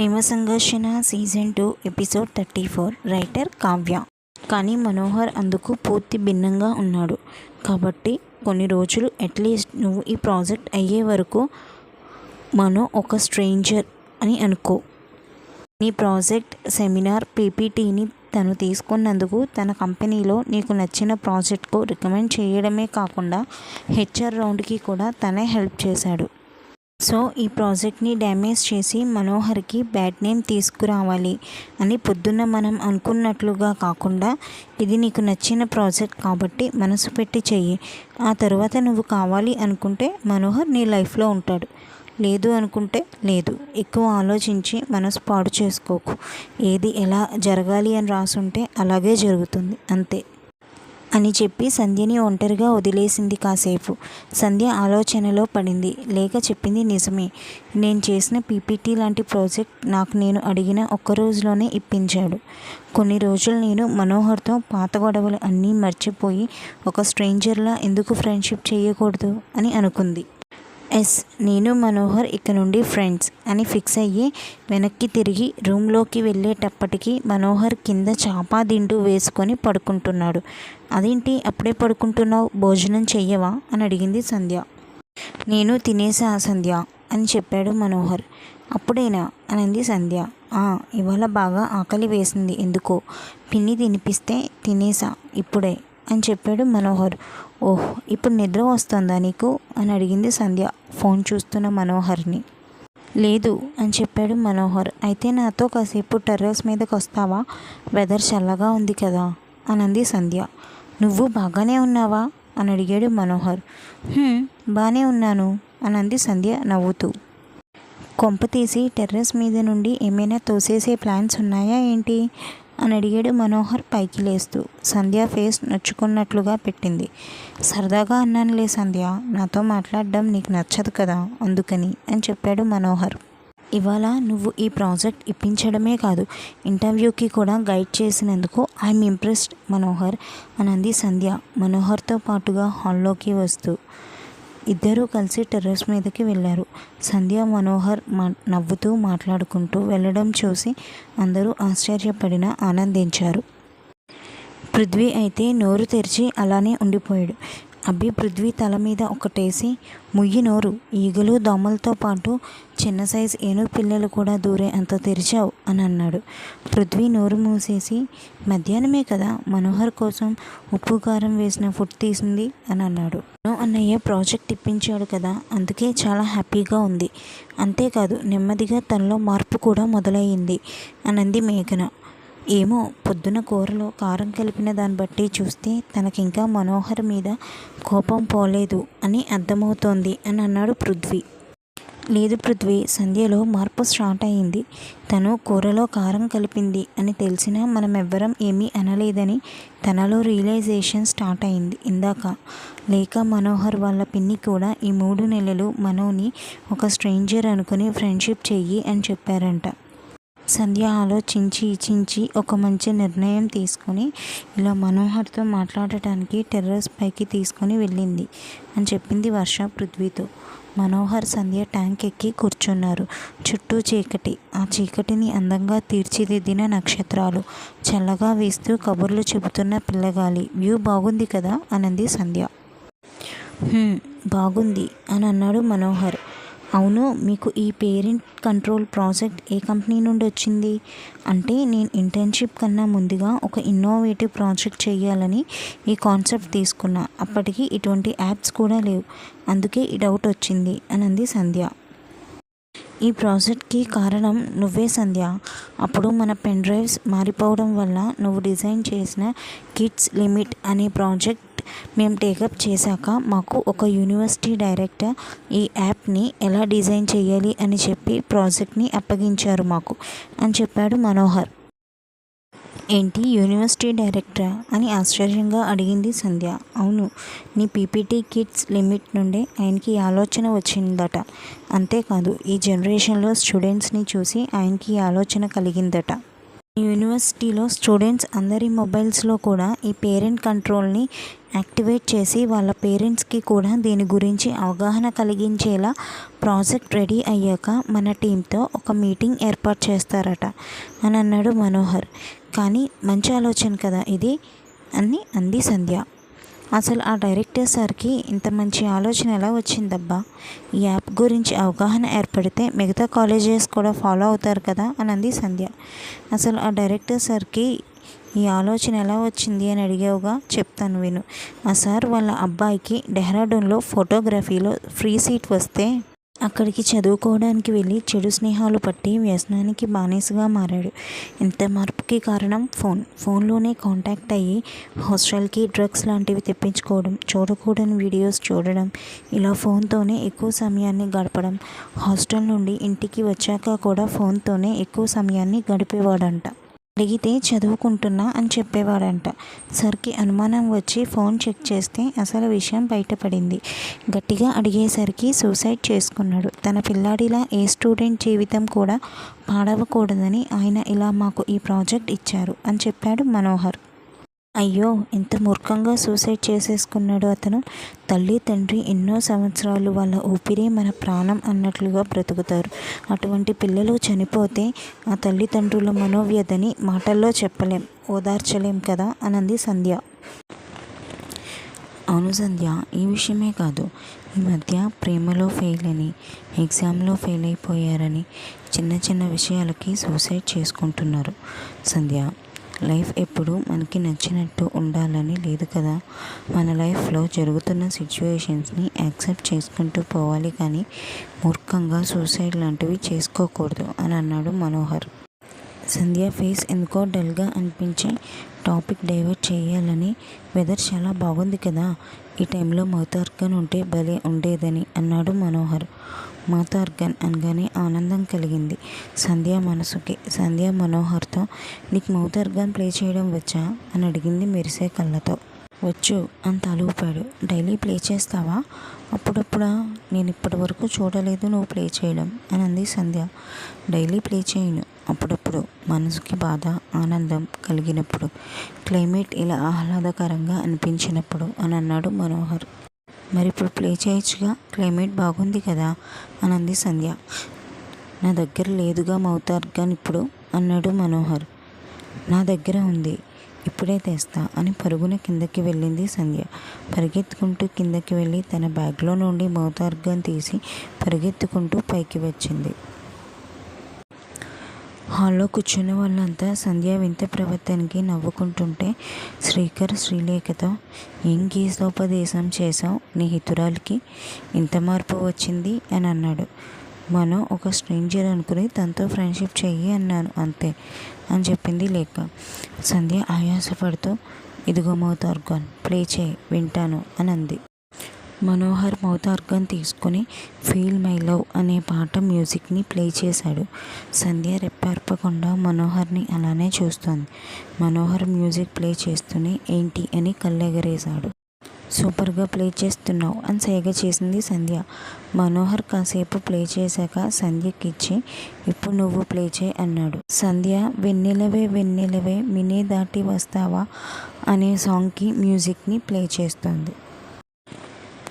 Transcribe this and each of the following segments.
Prema Sangharshana season two episode thirty four writer Kavya. కానీ మనోహర్ అందుకు పూర్తి భిన్నంగా ఉన్నాడు. కాబట్టి కొన్ని రోజులు అట్లీస్ట్ నువ్వు ఈ ప్రాజెక్ట్ అయ్యే వరకు మనో ఒక స్ట్రేంజర్ అని అనుకో. నీ ప్రాజెక్ట్ సెమినార్ పీపీటీని తను తీసుకున్నందుకు తన కంపెనీలో నీకు నచ్చిన ప్రాజెక్ట్కు రికమెండ్ చేయడమే కాకుండా హెచ్ఆర్ రౌండ్కి కూడా తనే హెల్ప్ చేశాడు. సో ఈ ప్రాజెక్ట్ని డ్యామేజ్ చేసి మనోహర్కి బ్యాడ్ నేమ్ తీసుకురావాలి అని పొద్దున్న మనం అనుకున్నట్లుగా కాకుండా ఇది నీకు నచ్చిన ప్రాజెక్ట్ కాబట్టి మనసు పెట్టి చెయ్యి. ఆ తర్వాత నువ్వు కావాలి అనుకుంటే మనోహర్ నీ లైఫ్లో ఉంటాడు. లేదు అనుకుంటే లేదు. ఎక్కువ ఆలోచించి మనసు పాడు చేసుకోకు. ఏది ఎలా జరగాలి అని రాసుంటే అలాగే జరుగుతుంది. అంతే. అని చెప్పి సంధ్యని ఒంటరిగా వదిలేసింది కాసేపు. సంధ్య ఆలోచనలో పడింది. లేక చెప్పింది నిజమే. నేను చేసిన పీపీటీ లాంటి ప్రాజెక్ట్ నాకు నేను అడిగిన ఒక్క రోజులోనే ఇప్పించాడు. కొన్ని రోజులు నేను మనోహర్తో పాత గొడవలు అన్నీ మర్చిపోయి ఒక స్ట్రేంజర్లా ఎందుకు ఫ్రెండ్షిప్ చేయకూడదు అని అనుకుంది. ఎస్ నేను మనోహర్ ఇక నుండి ఫ్రెండ్స్ అని ఫిక్స్ అయ్యి వెనక్కి తిరిగి రూమ్లోకి వెళ్ళేటప్పటికి మనోహర్ కింద చాపాదిండు వేసుకొని పడుకుంటున్నాడు. అదేంటి అప్పుడే పడుకుంటున్నావు? భోజనం చెయ్యవా అని అడిగింది సంధ్య. నేను తినేసా సంధ్య అని చెప్పాడు మనోహర్. అప్పుడేనా అనింది సంధ్య. ఇవాళ బాగా ఆకలి వేసింది ఎందుకో? పిన్ని తినిపిస్తే తినేసా ఇప్పుడే. అని చెప్పాడు మనోహర్. ఓహ్ ఇప్పుడు నిద్ర వస్తుందా నీకు? అని అడిగింది సంధ్య. ఫోన్ చూస్తున్న మనోహర్ని. లేదు అని చెప్పాడు మనోహర్. అయితే నాతో కాసేపు టెర్రస్ మీదకి వస్తావా? వెదర్ చల్లగా ఉంది కదా అనంది సంధ్య. నువ్వు బాగానే ఉన్నావా? అని అడిగాడు మనోహర్. బాగానే ఉన్నాను అనంది సంధ్య నవ్వుతూ. కొంప తీసి టెర్రస్ మీద నుండి ఏమైనా తోసేసే ప్లాన్స్ ఉన్నాయా ఏంటి? అని అడిగాడు మనోహర్ పైకి లేస్తూ. సంధ్య ఫేస్ నచ్చుకున్నట్లుగా పెట్టింది. సరదాగా అన్నానులే సంధ్య నాతో మాట్లాడడం నీకు నచ్చదు కదా అందుకని అని చెప్పాడు మనోహర్. ఇవాళ నువ్వు ఈ ప్రాజెక్ట్ ఇప్పించడమే కాదు ఇంటర్వ్యూకి కూడా గైడ్ చేసినందుకు ఐఎమ్ ఇంప్రెస్డ్ మనోహర్ అనంది సంధ్య మనోహర్తో పాటుగా హాల్లోకి వస్తూ. ఇద్దరూ కలిసి టెర్రస్ మీదకి వెళ్ళారు. సంధ్య మనోహర్ మా నవ్వుతూ మాట్లాడుకుంటూ వెళ్ళడం చూసి అందరూ ఆశ్చర్యపడిన ఆనందించారు. పృథ్వీ అయితే నోరు తెరిచి అలానే ఉండిపోయాడు. అబ్బి పృథ్వీ తల మీద ఒకటేసి ముయ్యి నోరు. ఈగలు దోమలతో పాటు చిన్న సైజు ఏనుగు పిల్లలు కూడా దూరే అంత తెరిచావు అని అన్నాడు. పృథ్వీ నోరు మూసేసి మధ్యాహ్నమే కదా మనోహర్ కోసం ఉప్పు కారం వేసిన ఫుడ్ తీసింది అని అన్నాడు. అన్నయ్య ప్రాజెక్ట్ ఇప్పించాడు కదా అందుకే చాలా హ్యాపీగా ఉంది. అంతేకాదు నెమ్మదిగా తనలో మార్పు కూడా మొదలయ్యింది అనంది మేఘన. ఏమో పొద్దున కూరలో కారం కలిపిన దాన్ని బట్టి చూస్తే తనకింకా మనోహర్ మీద కోపం పోలేదు అని అర్థమవుతోంది అని అన్నాడు పృథ్వీ. లేదు పృథ్వీ సంధ్యలో మార్పు స్టార్ట్ అయింది. తను కూరలో కారం కలిపింది అని తెలిసినా మనం ఎవ్వరం ఏమీ అనలేదని తనలో రియలైజేషన్ స్టార్ట్ అయింది ఇందాక. లేక మనోహర్ వాళ్ళ పిన్ని కూడా ఈ మూడు నెలలు మనోని ఒక స్ట్రేంజర్ అనుకుని ఫ్రెండ్షిప్ చెయ్యి అని చెప్పారంట. సంధ్య ఆలోచించి చించి ఒక మంచి నిర్ణయం తీసుకొని ఇలా మనోహర్తో మాట్లాడటానికి టెర్రస్ పైకి తీసుకొని వెళ్ళింది అని చెప్పింది వర్ష పృథ్వీతో. మనోహర్ సంధ్య ట్యాంక్ ఎక్కి కూర్చున్నారు. చుట్టూ చీకటి. ఆ చీకటిని అందంగా తీర్చిదిద్దిన నక్షత్రాలు. చల్లగా వేస్తూ కబుర్లు చెబుతున్న పిల్లగాలి. వ్యూ బాగుంది కదా? అనంది సంధ్య. బాగుంది అని అన్నాడు మనోహర్. అవును మీకు ఈ పేరెంట్ కంట్రోల్ ప్రాజెక్ట్ ఏ కంపెనీ నుండి వచ్చింది? అంటే నేను ఇంటర్న్షిప్ కన్నా ముందుగా ఒక ఇన్నోవేటివ్ ప్రాజెక్ట్ చేయాలని ఈ కాన్సెప్ట్ తీసుకున్నా. అప్పటికి ఇటువంటి యాప్స్ కూడా లేవు. అందుకే ఈ డౌట్ వచ్చింది అనంది సంధ్య. ఈ ప్రాజెక్ట్కి కారణం నువ్వే సంధ్య. అప్పుడు మన పెన్ డ్రైవ్స్ మారిపోవడం వల్ల నువ్వు డిజైన్ చేసిన కిడ్స్ లిమిట్ అనే ప్రాజెక్ట్ మేము టేకప్ చేశాక మాకు ఒక యూనివర్సిటీ డైరెక్టర్ ఈ యాప్ని ఎలా డిజైన్ చేయాలి అని చెప్పి ప్రాజెక్ట్ని అప్పగించారు మాకు అని చెప్పాడు మనోహర్. ఏంటి యూనివర్సిటీ డైరెక్టరా అని ఆశ్చర్యంగా అడిగింది సంధ్య. అవును నీ పీపీటీ కిడ్స్ లిమిట్ నుండే ఆయనకి ఆలోచన వచ్చిందట. అంతేకాదు ఈ జనరేషన్లో స్టూడెంట్స్ని చూసి ఆయనకి ఆలోచన కలిగిందట. యూనివర్సిటీలో స్టూడెంట్స్ అందరి మొబైల్స్లో కూడా ఈ పేరెంట్ కంట్రోల్ని యాక్టివేట్ చేసి వాళ్ళ పేరెంట్స్కి కూడా దీని గురించి అవగాహన కలిగించేలా ప్రాజెక్ట్ రెడీ అయ్యాక మన టీంతో ఒక మీటింగ్ ఏర్పాటు చేస్తారట. అని అన్నాడు మనోహర్. కానీ మంచి ఆలోచన కదా ఇది? అని అంది సంధ్య. అసలు ఆ డైరెక్టర్ సార్కి ఇంత మంచి ఆలోచన ఎలా వచ్చిందబ్బా? ఈ యాప్ గురించి అవగాహన ఏర్పడితే మిగతా కాలేజెస్ కూడా ఫాలో అవుతారు కదా? అని అంది సంధ్య. అసలు ఆ డైరెక్టర్ సార్కి ఈ ఆలోచన ఎలా వచ్చింది అని అడిగావుగా? చెప్తాను విను. ఆ సార్ వాళ్ళ అబ్బాయికి డెహ్రాడూన్లో ఫోటోగ్రఫీలో ఫ్రీ సీట్ వస్తే అక్కడికి చదువుకోవడానికి వెళ్ళి చెడు స్నేహాలు పట్టి వ్యసనానికి బానిసగా మారాడు. ఇంత మార్పుకి కారణం ఫోన్. ఫోన్లోనే కాంటాక్ట్ అయ్యి హాస్టల్కి డ్రగ్స్ లాంటివి తెప్పించుకోవడం చూడకూడని వీడియోస్ చూడడం ఇలా ఫోన్తోనే ఎక్కువ సమయాన్ని గడపడం. హాస్టల్ నుండి ఇంటికి వచ్చాక కూడా ఫోన్తోనే ఎక్కువ సమయాన్ని గడిపేవాడంట. అడిగితే చదువుకుంటున్నా అని చెప్పేవాడంట. సర్కి అనుమానం వచ్చి ఫోన్ చెక్ చేస్తే అసలు విషయం బయటపడింది. గట్టిగా అడిగేసరికి సూసైడ్ చేసుకున్నాడు. తన పిల్లాడిలా ఏ స్టూడెంట్ జీవితం కూడా పాడవకూడదని ఆయన ఇలా మాకు ఈ ప్రాజెక్ట్ ఇచ్చారు అని చెప్పాడు మనోహర్. అయ్యో ఎంత మూర్ఖంగా సూసైడ్ చేసేసుకున్నాడు అతను. తల్లి తండ్రి ఎన్నో సంవత్సరాలు వాళ్ళ ఊపిరే మన ప్రాణం అన్నట్లుగా బ్రతుకుతారు. అటువంటి పిల్లలు చనిపోతే ఆ తల్లిదండ్రుల మనోవ్యధని మాటల్లో చెప్పలేం ఓదార్చలేం కదా? అనంది సంధ్య. అవును సంధ్య ఈ విషయమే కాదు. ఈ మధ్య ప్రేమలో ఫెయిల్ అని ఎగ్జామ్లో ఫెయిల్ అయిపోయారని చిన్న చిన్న విషయాలకి సూసైడ్ చేసుకుంటున్నారు. సంధ్య లైఫ్ ఎప్పుడు మనకి నచ్చినట్టు ఉండాలని లేదు కదా. మన లైఫ్లో జరుగుతున్న సిచ్యువేషన్స్ని యాక్సెప్ట్ చేసుకుంటూ పోవాలి కానీ మూర్ఖంగా సూసైడ్ లాంటివి చేసుకోకూడదు అని అన్నాడు మనోహర్. సంధ్య ఫేస్ ఎందుకో డల్గా అనిపించి టాపిక్ డైవర్ట్ చేయాలని వెదర్ చాలా బాగుంది కదా. ఈ టైంలో మౌతార్గన్ ఉంటే భలే ఉండేదని అన్నాడు మనోహర్. మౌతార్గన్ అనగానే ఆనందం కలిగింది. సంధ్య మనసుకి సంధ్య మనోహర్తో నీకు మౌతార్గన్ ప్లే చేయడం వచ్చా? అని అడిగింది మెరిసే కళ్ళతో. వచ్చు అని తలూపాడు డైలీ ప్లే చేస్తావా? అప్పుడప్పుడా నేను ఇప్పటి వరకు చూడలేదు నువ్వు ప్లే చేయడం అని అంది సంధ్య. డైలీ ప్లే చేయను అప్పుడప్పుడు. మనసుకి బాధ ఆనందం కలిగినప్పుడు. క్లైమేట్ ఇలా ఆహ్లాదకరంగా అనిపించినప్పుడు అని అన్నాడు మనోహర్. మరి ఇప్పుడు ప్లే చేయొచ్చుగా. క్లైమేట్ బాగుంది కదా? అని అంది సంధ్య. నా దగ్గర లేదుగా మౌతార్గాన్ ఇప్పుడు అన్నాడు మనోహర్. నా దగ్గర ఉంది. ఇప్పుడే తెస్తా అని పరుగున కిందకి వెళ్ళింది సంధ్య. పరిగెత్తుకుంటూ కిందకి వెళ్ళి తన బ్యాగ్లో నుండి మౌతార్గం తీసి పరిగెత్తుకుంటూ పైకి వచ్చింది. హాల్లో కూర్చున్న వాళ్ళంతా సంధ్య వింత ప్రవర్తనకి నవ్వుకుంటుంటే శ్రీకర్ శ్రీలేఖతో ఏం గీతోపదేశం చేశావు నీ హితురాలకి? ఇంత మార్పు వచ్చింది? అని అన్నాడు. మనం ఒక స్ట్రేంజర్ అనుకుని తనతో ఫ్రెండ్షిప్ చెయ్యి అన్నాను. అంతే అని చెప్పింది లేఖ. సంధ్య ఆయాసపడుతూ ఇదిగో మౌతార్గాన్ ప్లే చేయి వింటాను అని అంది. మనోహర్ మౌతార్గన్ తీసుకుని ఫీల్ మై లవ్ అనే పాట మ్యూజిక్ని ప్లే చేశాడు. సంధ్య రెప్పార్పకుండా మనోహర్ని అలానే చూస్తోంది. మనోహర్ మ్యూజిక్ ప్లే చేస్తూనే ఏంటి అని కళ్ళెగరేశాడు. సూపర్గా ప్లే చేస్తున్నావు అని సేగ చేసింది సంధ్య. మనోహర్ కాసేపు ప్లే చేశాక సంధ్యకిచ్చి ఇప్పుడు నువ్వు ప్లే చేయి అన్నాడు. సంధ్య వెన్నెలవే వెన్నెలవే మినీ దాటి వస్తావా అనే సాంగ్కి మ్యూజిక్ని ప్లే చేస్తుంది.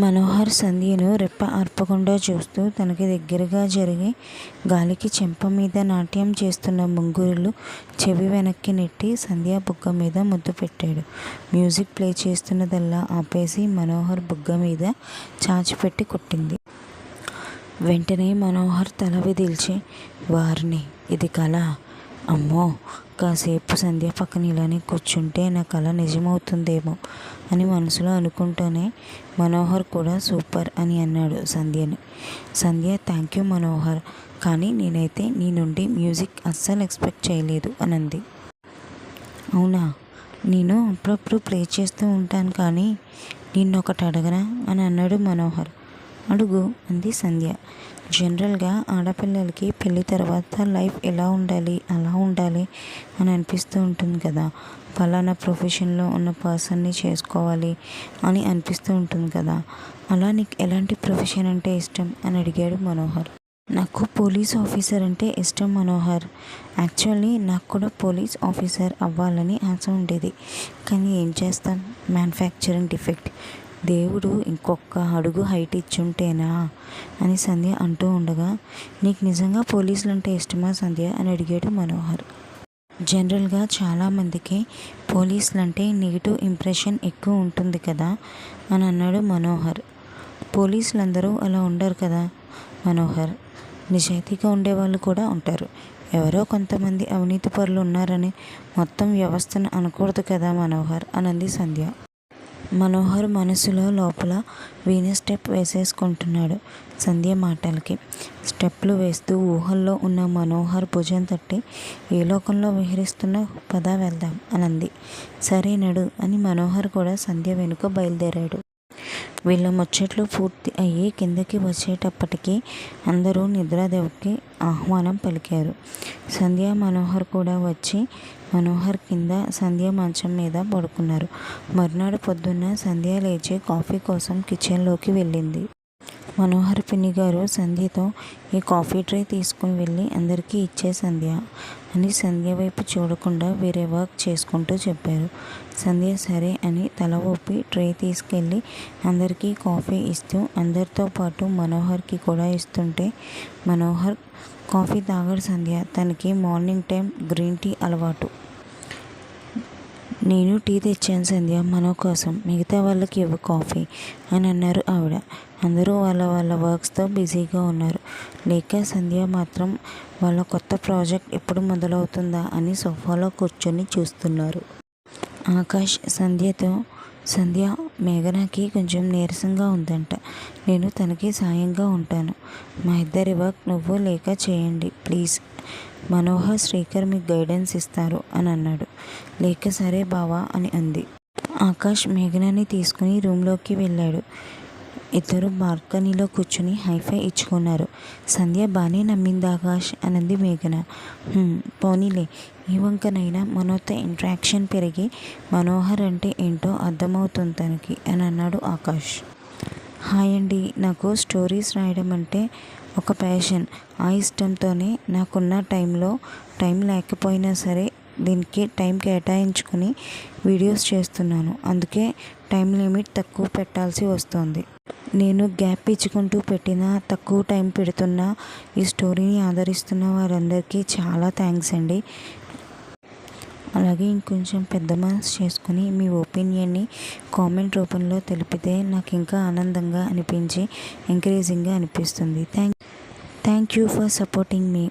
మనోహర్ సంధ్యను రెప్ప ఆర్పకుండా చూస్తూ తనకి దగ్గరగా జరిగే గాలికి చెంప మీద నాట్యం చేస్తున్న ముంగురులు చెవి వెనక్కి నెట్టి సంధ్య బుగ్గ మీద ముద్దు పెట్టాడు. మ్యూజిక్ ప్లే చేస్తున్నదల్లా ఆపేసి మనోహర్ బుగ్గ మీద చాచిపెట్టి కొట్టింది. వెంటనే మనోహర్ తల విదిల్చి వారిని ఇది కళ అమ్మో కాసేపు సంధ్య పక్కన ఇలానే కూర్చుంటే నా కళ నిజమవుతుందేమో. అని మనసులో అనుకుంటూనే మనోహర్ కూడా సూపర్ అని అన్నాడు సంధ్యని. సంధ్య థ్యాంక్ యూ మనోహర్ కానీ నేనైతే నీ నుండి మ్యూజిక్ అస్సలు ఎక్స్పెక్ట్ చేయలేదు అని అంది. అవునా? నేను అప్పుడప్పుడు ప్లే చేస్తూ ఉంటాను కానీ నిన్ను ఒకటి అడగరా? అని అన్నాడు మనోహర్. అడుగు అంది సంధ్య. జనరల్గా ఆడపిల్లలకి పెళ్ళి తర్వాత లైఫ్ ఎలా ఉండాలి అలా ఉండాలి అని అనిపిస్తూ ఉంటుంది కదా. ఫలానా ప్రొఫెషన్లో ఉన్న పర్సన్ని చేసుకోవాలి అని అనిపిస్తూ ఉంటుంది కదా. అలా నీకు ఎలాంటి ప్రొఫెషన్ అంటే ఇష్టం అని అడిగాడు మనోహర్. నాకు పోలీస్ ఆఫీసర్ అంటే ఇష్టం మనోహర్. యాక్చువల్లీ నాకు కూడా పోలీస్ ఆఫీసర్ అవ్వాలని ఆశ ఉండేది. కానీ ఏం చేస్తాం? Manufacturing defect. దేవుడు ఇంకొక అడుగు హైట్ ఇచ్చుంటేనా? అని సంధ్య అంటూ ఉండగా నీకు నిజంగా పోలీసులు అంటే ఇష్టమా సంధ్య? అని అడిగాడు మనోహర్. జనరల్గా చాలామందికి పోలీసులు అంటే నెగిటివ్ ఇంప్రెషన్ ఎక్కువ ఉంటుంది కదా? అని అన్నాడు మనోహర్. పోలీసులందరూ అలా ఉండరు కదా మనోహర్? నిజాయితీగా ఉండేవాళ్ళు కూడా ఉంటారు. ఎవరో కొంతమంది అవినీతి పరులు ఉన్నారని మొత్తం వ్యవస్థను అనకూడదు కదా మనోహర్? అనంది సంధ్య. మనోహర్ మనసులో లోపల వీణ స్టెప్ వేసేసుకుంటున్నాడు సంధ్య మాటలకి. స్టెప్లు వేస్తూ ఊహల్లో ఉన్న మనోహర్ భుజం తట్టి ఏ లోకంలో విహరిస్తున్న పద వెళ్దాం అనంది. సరే నడు అని మనోహర్ కూడా సంధ్య వెనుక బయలుదేరాడు. వీళ్ళ ముచ్చట్లు పూర్తి అయ్యి కిందకి వచ్చేటప్పటికి అందరూ నిద్రాదేవికి ఆహ్వానం పలికారు. సంధ్య మనోహర్ కూడా వచ్చి మనోహర్ కింద సంధ్య మంచం మీద పడుకున్నారు. మర్నాడు పొద్దున్న సంధ్య లేచి కాఫీ కోసం కిచెన్లోకి వెళ్ళింది. మనోహర్ పిన్ని గారు సంధ్యతో ఈ కాఫీ ట్రే తీసుకుని వెళ్ళి అందరికీ ఇచ్చే సంధ్య. అని సంధ్య వైపు చూడకుండా వేరే వర్క్ చేసుకుంటూ చెప్పారు. సంధ్య సరే అని తల ఊపి ట్రే తీసుకెళ్ళి అందరికీ కాఫీ ఇస్తూ అందరితో పాటు మనోహర్కి కూడా ఇస్తుంటే మనోహర్ కాఫీ తాగడు సంధ్య తనకి మార్నింగ్ టైం గ్రీన్ టీ అలవాటు. నేను టీ తెచ్చాను సంధ్య మనో కోసం మిగతా వాళ్ళకి ఇవ్వ కాఫీ అని అన్నారు ఆవిడ. అందరూ వాళ్ళ వాళ్ళ వర్క్స్తో బిజీగా ఉన్నారు. లేక సంధ్య మాత్రం వాళ్ళ కొత్త ప్రాజెక్ట్ ఎప్పుడు మొదలవుతుందా అని సోఫాలో కూర్చొని చూస్తున్నారు. ఆకాష్ సంధ్యతో సంధ్య మేఘనాకి కొంచెం నీరసంగా ఉందంట. నేను తనకి సాయంగా ఉంటాను. మా ఇద్దరి వర్క్ నువ్వు లేక చేయండి ప్లీజ్. మనోహర్ శ్రీకర్ మీకు గైడెన్స్ ఇస్తారు అని అన్నాడు. లేక సరే బావా అని అంది. ఆకాష్ మేఘనాని తీసుకుని రూమ్లోకి వెళ్ళాడు. ఇద్దరు బాల్కనీలో కూర్చుని హైఫై ఇచ్చుకున్నారు. సంధ్య బాగానే నమ్మింది ఆకాష్ అనంది మేఘన. పోనీలే. ఈ వంకనైనా మనోతో ఇంట్రాక్షన్ పెరిగి మనోహర్ అంటే ఏంటో అర్థమవుతుంది తనకి అని అన్నాడు ఆకాష్. హాయ్ అండి. నాకు స్టోరీస్ రాయడం అంటే ఒక ప్యాషన్. ఆ ఇష్టంతోనే నాకున్న టైంలో టైం లేకపోయినా సరే దీనికి టైం కేటాయించుకుని వీడియోస్ చేస్తున్నాను. అందుకే టైం లిమిట్ తక్కువ పెట్టాల్సి వస్తుంది. నేను గ్యాప్ ఇచ్చుకుంటూ పెట్టిన తక్కువ టైం పెడుతున్న ఈ స్టోరీని ఆదరిస్తున్న వారందరికీ చాలా థ్యాంక్స్ అండి. అలాగే ఇంకొంచెం పెద్ద మనసు చేసుకుని మీ ఒపీనియన్ని కామెంట్ రూపంలో తెలిపితే నాకు ఇంకా ఆనందంగా అనిపించి ఎంకరేజింగ్గా అనిపిస్తుంది. Thank thank you for supporting me.